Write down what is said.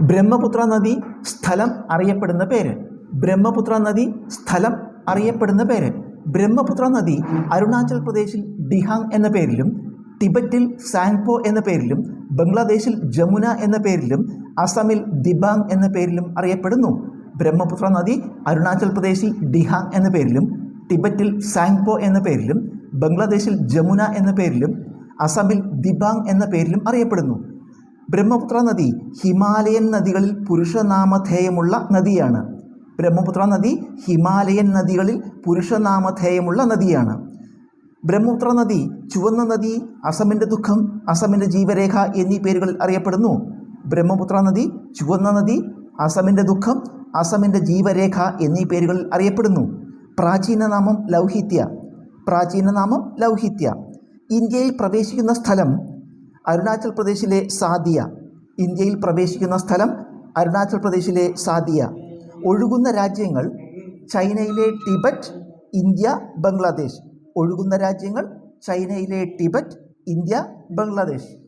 ബ്രഹ്മപുത്ര നദി സ്ഥലം അറിയപ്പെടുന്ന പേര്. ബ്രഹ്മപുത്ര നദി സ്ഥലം അറിയപ്പെടുന്ന പേര്. ബ്രഹ്മപുത്ര നദി അരുണാചൽ പ്രദേശിൽ ഡിഹാങ് എന്ന പേരിലും ടിബറ്റിൽ സാങ്പോ എന്ന പേരിലും ബംഗ്ലാദേശിൽ ജമുന എന്ന പേരിലും അസമിൽ ദിബാങ് എന്ന പേരിലും അറിയപ്പെടുന്നു. ബ്രഹ്മപുത്ര നദി അരുണാചൽ പ്രദേശിൽ ഡിഹാങ് എന്ന പേരിലും ടിബറ്റിൽ സാങ്പോ എന്ന പേരിലും ബംഗ്ലാദേശിൽ ജമുന എന്ന പേരിലും അസമിൽ ദിബാങ് എന്ന പേരിലും അറിയപ്പെടുന്നു. ബ്രഹ്മപുത്ര നദി ഹിമാലയൻ നദികളിൽ പുരുഷനാമധേയമുള്ള നദിയാണ്. ബ്രഹ്മപുത്ര നദി ഹിമാലയൻ നദികളിൽ പുരുഷനാമധേയമുള്ള നദിയാണ്. ബ്രഹ്മപുത്ര നദി ചുവന്ന നദി അസമിന്റെ ദുഃഖം അസമിന്റെ ജീവരേഖ എന്നീ പേരുകളിൽ അറിയപ്പെടുന്നു. ബ്രഹ്മപുത്ര നദി ചുവന്ന നദി അസമിന്റെ ദുഃഖം അസമിന്റെ ജീവരേഖ എന്നീ പേരുകളിൽ അറിയപ്പെടുന്നു. പ്രാചീന നാമം ലൗഹിത്യ. പ്രാചീന നാമം ലൗഹിത്യ. ഇന്ത്യയിൽ പ്രവേശിക്കുന്ന സ്ഥലം അരുണാചൽ പ്രദേശിലെ സാദിയ ഇന്ത്യയിൽ പ്രവേശിക്കുന്ന സ്ഥലം അരുണാചൽ പ്രദേശിലെ സാദിയ. ഒഴുകുന്ന രാജ്യങ്ങൾ ചൈനയിലെ ടിബറ്റ് ഇന്ത്യ ബംഗ്ലാദേശ്. ഒഴുകുന്ന രാജ്യങ്ങൾ ചൈനയിലെ ടിബറ്റ് ഇന്ത്യ ബംഗ്ലാദേശ്.